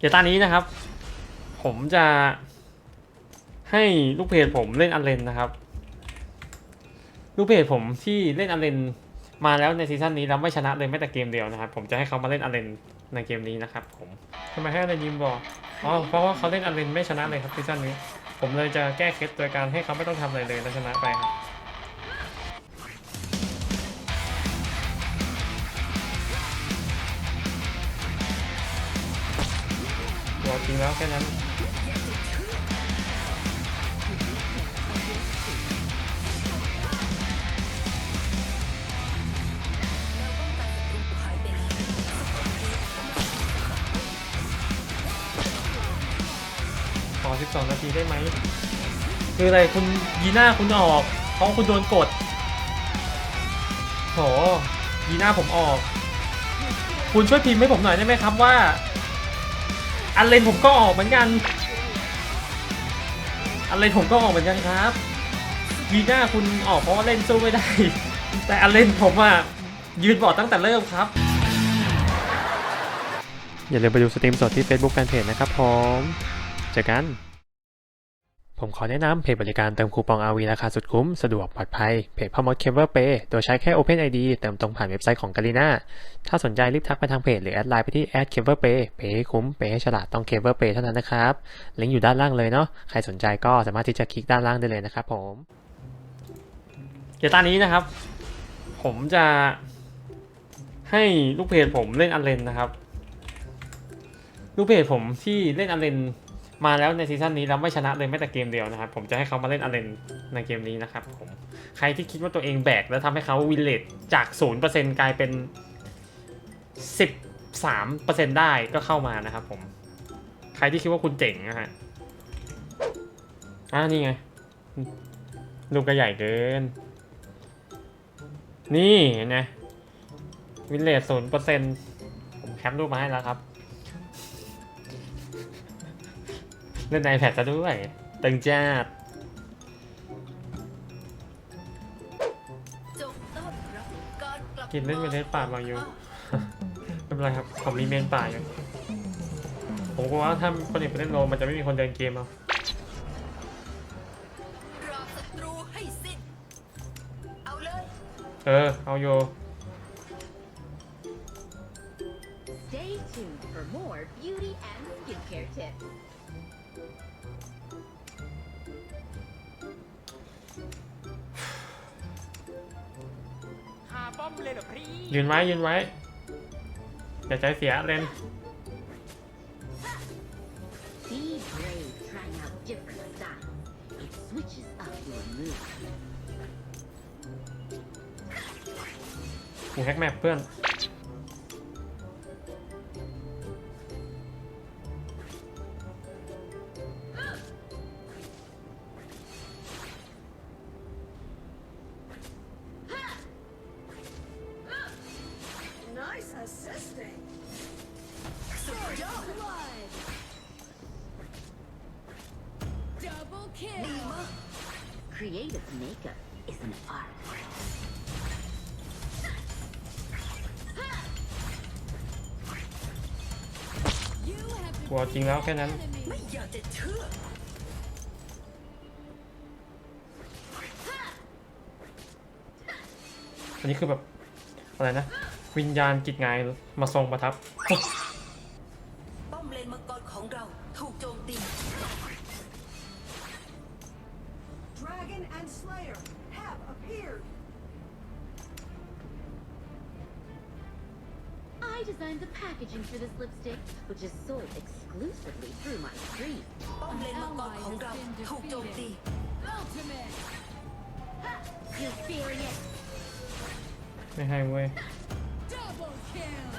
เดี๋ยวตอนนี้นะครับ ผมจะให้ลูกเพจผมเล่นอันเลนนะครับ ลูกเพจผมที่เล่นอันเลนมาแล้วในซีซั่นนี้แล้วไม่ชนะเลยแม้แต่เกมเดียวนะครับ ผมจะให้เขามาเล่นอันเลนในเกมนี้นะครับ ผมทำไมให้อันเลนยิมบอกอ๋อเพราะว่าเขาเล่นอันเลนไม่ชนะเลยครับซีซั่นนี้ ผมเลยจะแก้เคล็ดโดยการให้เขาไม่ต้องทำอะไรเลยแล้วชนะไปครับ จริงแล้วแค่นั้นขอ12 นาทีได้ไหม คืออะไรคุณยีน่าคุณออก เพราะคุณโดนกดโหยีน่าผมออก คุณช่วยพิมพ์ให้ผมหน่อยได้ไหมครับว่า อันเลนผมก็ออกเหมือนกัน อันเลนผมก็ออกเหมือนกันครับวีน่าคุณออกเพราะว่าเล่นสู้ไม่ได้ แต่อันเลนผมอะยืนบอดตั้งแต่เริ่มครับ อย่าลืมไปดูสตรีมสดที่ Facebook Fanpage นะครับผม เจอกัน ผมขอแนะนำเพจบริการเติมคูปอง RV ราคาสุดคุ้ม สะดวกปลอดภัย เพจพ่อมดเคเบิลเปย์โดยใช้แค่ Open ID เติมตรงผ่านเว็บไซต์ของกาลิน่าถ้าสนใจรีบทักไปทางเพจหรือแอดไลน์ไปที่แอดเคเบิลเปย์เพย์ให้คุ้มเปย์ให้ฉลาดต้องเคเบิลเปย์เท่านั้นนะครับ ลิงก์อยู่ด้านล่างเลยเนาะใครสนใจก็สามารถที่จะคลิกด้านล่างได้เลยนะครับผมเดี๋ยวตอนนี้นะครับ ผมจะให้ลูกเพจผมเล่นอันเลนนะครับ ลูกเพจผมที่เล่นอันเลน มาแล้วในซีซั่นนี้แล้วไม่ชนะเลยแม้แต่เกมเดียวนะครับ ผมจะให้เขามาเล่นอันเลนในเกมนี้นะครับผมใครที่คิดว่าตัวเองแบกแล้วทำให้เขาวินเลตจาก 0%กลายเป็น 13%ได้ก็เข้ามานะครับผม ใครที่คิดว่าคุณเจ๋งนะฮะอ่านี่ไง ลูกก็ใหญ่เกิน นี่เห็นไหมวินเลต0%ผมแคปรูปมาให้แล้วครับ เล่นในแพดซะด้วยตึงจ้าดกินเล่นเมนเทสป่ามาอยู่ไม่เป็นไรครับผมมีเมนป่าอยู่ผมกลัวว่าถ้าคนอื่นไปเล่นโลมันจะไม่มีคนเดินเกมเอาราศัตรูให้สิ้นเอาเลยเออ เอาโย มเลยเหรอพี่ยืนไว้ยืนไว้อย่าใจเสียเล่น Be brave trying out different styles. It switches up your mood. กูแฮกแมปเพื่อน Creative makeup is an art. You have กลัวจริงแล้วแค่นั้น enemy. ไม่อยากจะเชื่ออันนี้คือแบบ อะไรนะ วิญญาณจิตงายมาทรงประทับ ป้อมเลนมังกรของเราถูกโจมตี Dragon and Slayer have appeared. I designed the packaging for this lipstick, which is sold exclusively through my stream. ป้อมเลนมังกรของเราถูกโจมตี Ultimate! You feeling it? ไม่ให้เว้ย Double kill!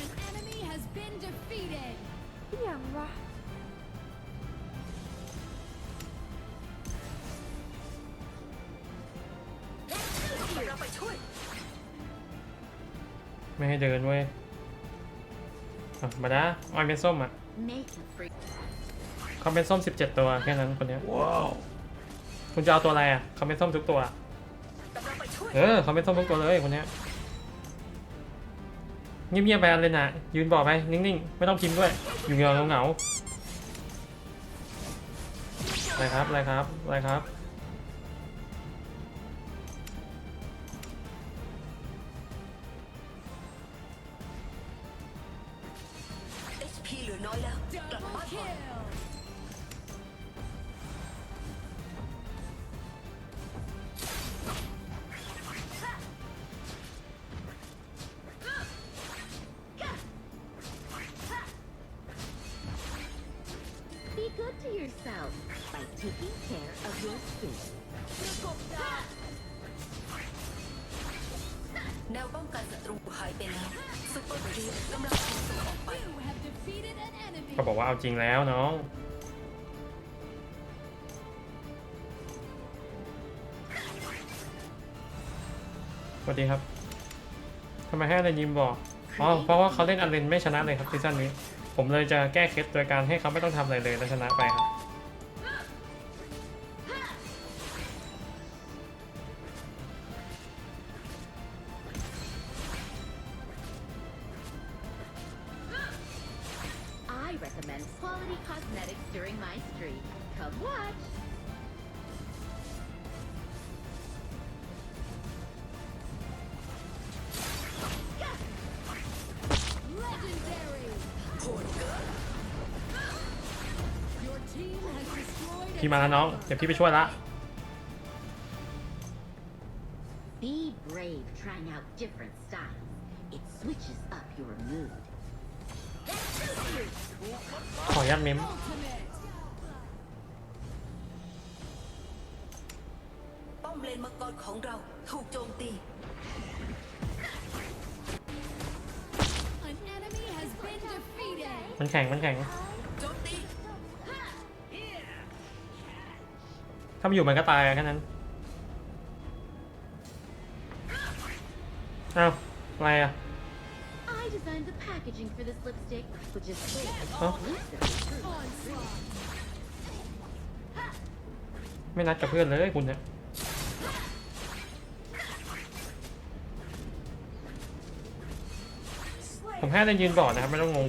An enemy has been defeated! เราไปช่วย ไม่ให้เดินเว้ยอะมาดาออยเป็นส้มอะ Makeup for เขาเป็นส้ม 17 ตัวแค่นั้นคนเนี้ย ว้าว คุณจะเอาตัวอะไรอะเขาเป็นส้มทุกตัวกำลังไปช่วย เออเขาเป็นส้มทุกตัวเลยคนเนี้ยเงียบๆไปเลยนะยืนบอกไปนิ่งๆ ไม่ต้องพิมพ์ด้วย อยู่เงาเงาๆอะไรครับอะไรครับอะไรครับเหลือน้อยแล้วกลับบ้านก่อน แนวป้องกันศัตรูหายไปแล้วซุปเปอร์ครีปกำลังถูกส่งออกไป You have defeated an enemy. ก็บอกว่าเอาจริงแล้วน้องสวัสดีครับทำไมให้อเลนยิมบอกอ๋อเพราะว่าเขาเล่นอเลนไม่ชนะเลยครับซีซั่นนี้ ผมเลยจะแก้เคล็ดโดยการให้เขาไม่ต้องทำอะไรเลยแล้วชนะไปครับ พี่มาแล้วน้อง เดี๋ยวพี่ไปช่วยละ Be brave trying out different styles. It switches up your mood. ขออนุญาตเมม ultimate. ป้อมเลนมังกรของเราถูกโจมตี An enemy has been defeated. มันแข็งมันแข็ง ถ้ามันอยู่มันก็ตายแค่นั้นอ้าวอะไรอะ I designed the packaging for this lipstick, which is full of Huh? exclusive fruit. Onslaught. ไม่นัดกับเพื่อนเลยคุณเนี่ยผมแค่ได้ยืนบอร์ดนะครับ ไม่ต้องงง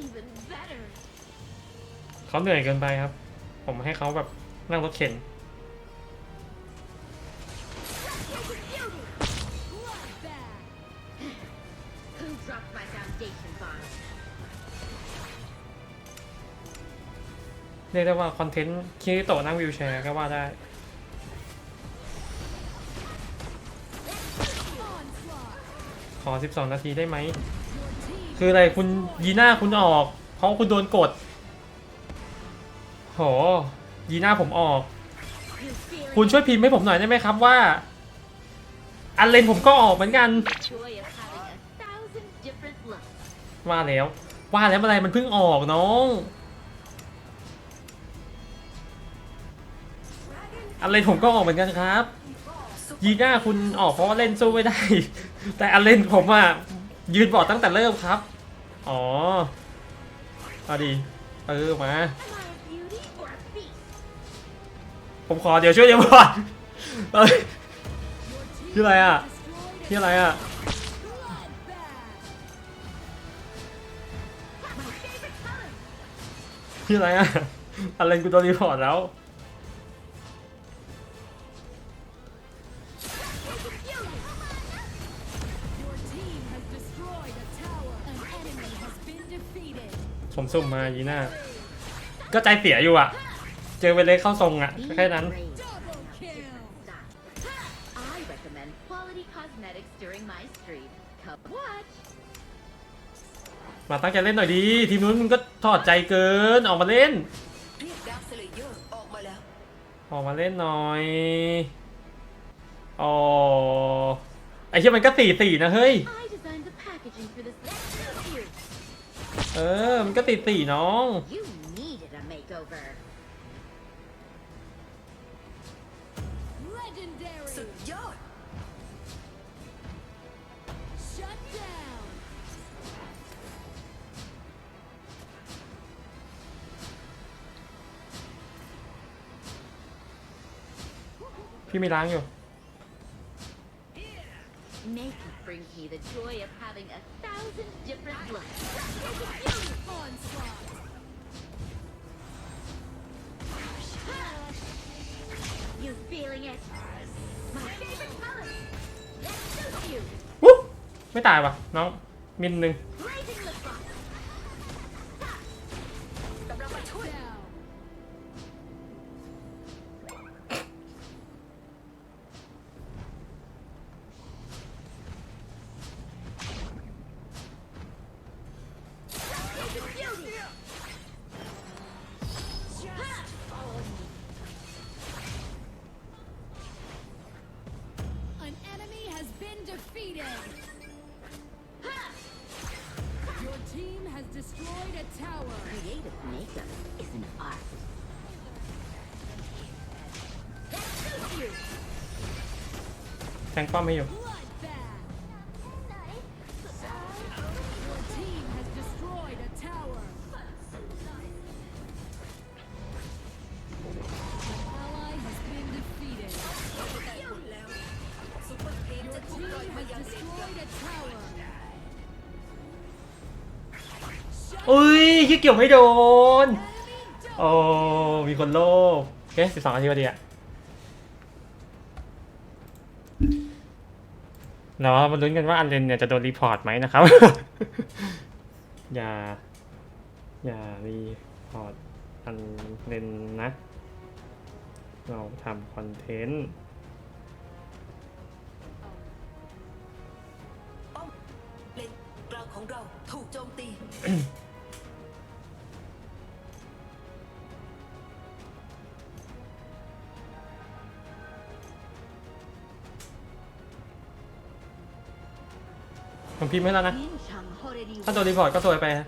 Even better. เขาเหนื่อยเกินไปครับ ผมให้เขาแบบ นั่งรถเข็นเรียกได้ว่าคอนเทนต์คิริโตะนั่งวิวแชร์ก็ว่าได้ขอ 12 นาทีได้ไหม คืออะไรคุณยีน่าคุณออก เพราะคุณโดนกด โห ยีน่าผมออก คุณช่วยพิมพ์ให้ผมหน่อยได้ไหมครับว่า อันเลนผมก็ออกเหมือนกัน ว่าแล้ว ว่าแล้วอะไรมันเพิ่งออกน้อง อันเลนผมก็ออกเหมือนกันครับ ยีน่าคุณออกเพราะว่าเล่นสู้ไม่ได้ แต่อันเลนผมอะยืนบอดตั้งแต่เริ่มครับ อ๋อเอาดีเออมา ผมขอเดี๋ยวช่วยเดี๋ยวบอร์ดเอ้ย Your team ชื่ออะไรอะ destroyed ที่ a อะไรอะ bloodbath. My favorite color. ที่อะไรอะอันเลนกูโดนรีพอร์ตแล้ว Your team has destroyed a tower. An enemy has been defeated. ผมสุ่มมายีน่าก็ใจเสียอยู่อะ เจอเวเลสเข้าทรงอะ Be แค่นั้น brave. Double kill. Style. I recommend quality cosmetics during my stream. Come watch. มาตั้งใจเล่นหน่อยดีทีมนู้นมันก็ถอดใจเกินออกมาเล่น เรียกดาร์คสเลเยอร์ออกมาแล้ว ออกมาเล่นหน่อยอ๋อไอ้เชี่ยมันก็สี่สี่นะเฮ้ย I designed the packaging for this. Let's you. เออ มันก็สี่สี่น้อง You พี่มีล้างอยู่ Make it for brings me the joy of having a thousand different looks. Onslaught. You feeling it? My favorite color. Let's suit you. วู้ไม่ตายว่ะน้องมินหนึ่ง Blazing แทงป้อมให้อยู่อุ้ยยี่เกี่ยวไม่โดน โอ้ มีคนโลภโอเคสิบสองนาทีพอดีอะ เรามาลุ้นกันว่าอันเลนเนี่ยจะโดนรีพอร์ตไหมนะครับ อย่า อย่ารีพอร์ตอันเลนนะ เราทำคอนเทนต์ป้อมเลนกลางของเราถูกโจมตี พิมพ์ให้แล้วนะ Minchang Horeri ถ้าโดนรีพอร์ตก็สวยไปฮะ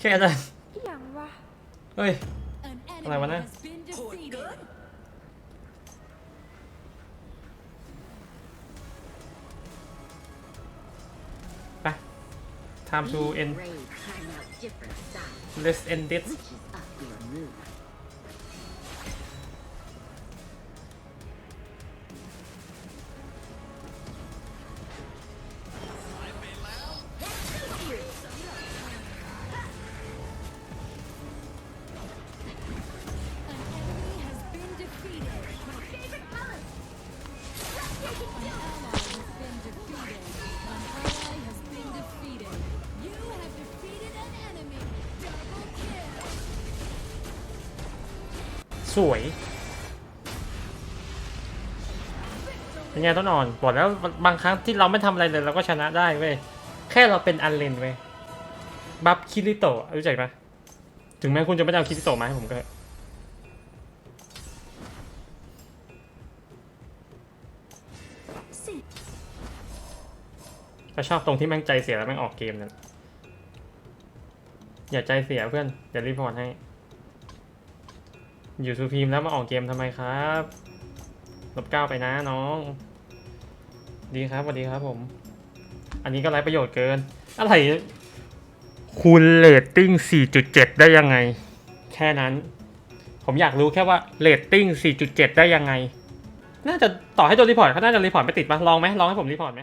แค่นั้นเฮ้ย An enemy อะไรวะเนี่ย has been โหดเกิ defeated. นไป time to end Brave trying out different styles. let's end this สวยเป็นไงต้นอ่อนบอกแล้วบางครั้งที่เราไม่ทำอะไรเลยเราก็ชนะได้เว้ยแค่เราเป็นอันเลนเว้ยบัฟคิริโตะรู้จักปะถึงแม้คุณจะไม่ได้เอาคิริโตะมาให้ผมก็เถอะก็ชอบตรงที่แม่งใจเสียแล้วแม่งออกเกมนั่นอย่าใจเสียเพื่อนเดี๋ยวรีพอร์ตให้ อยู่ทูพีมแล้วมาออกเกมทำไมครับลบเก้าไปนะน้อง ดีครับสวัสดีครับผม อันนี้ก็ไร้ประโยชน์เกิน อะไรคุณเลตติ้ง 4.7 ได้ยังไง แค่นั้น ผมอยากรู้แค่ว่าเลตติ้ง 4.7 ได้ยังไง น่าจะต่อให้โดนรีพอร์ตเขาน่าจะรีพอร์ตไม่ติดปะลองไหมลองให้ผมรีพอร์ตไหม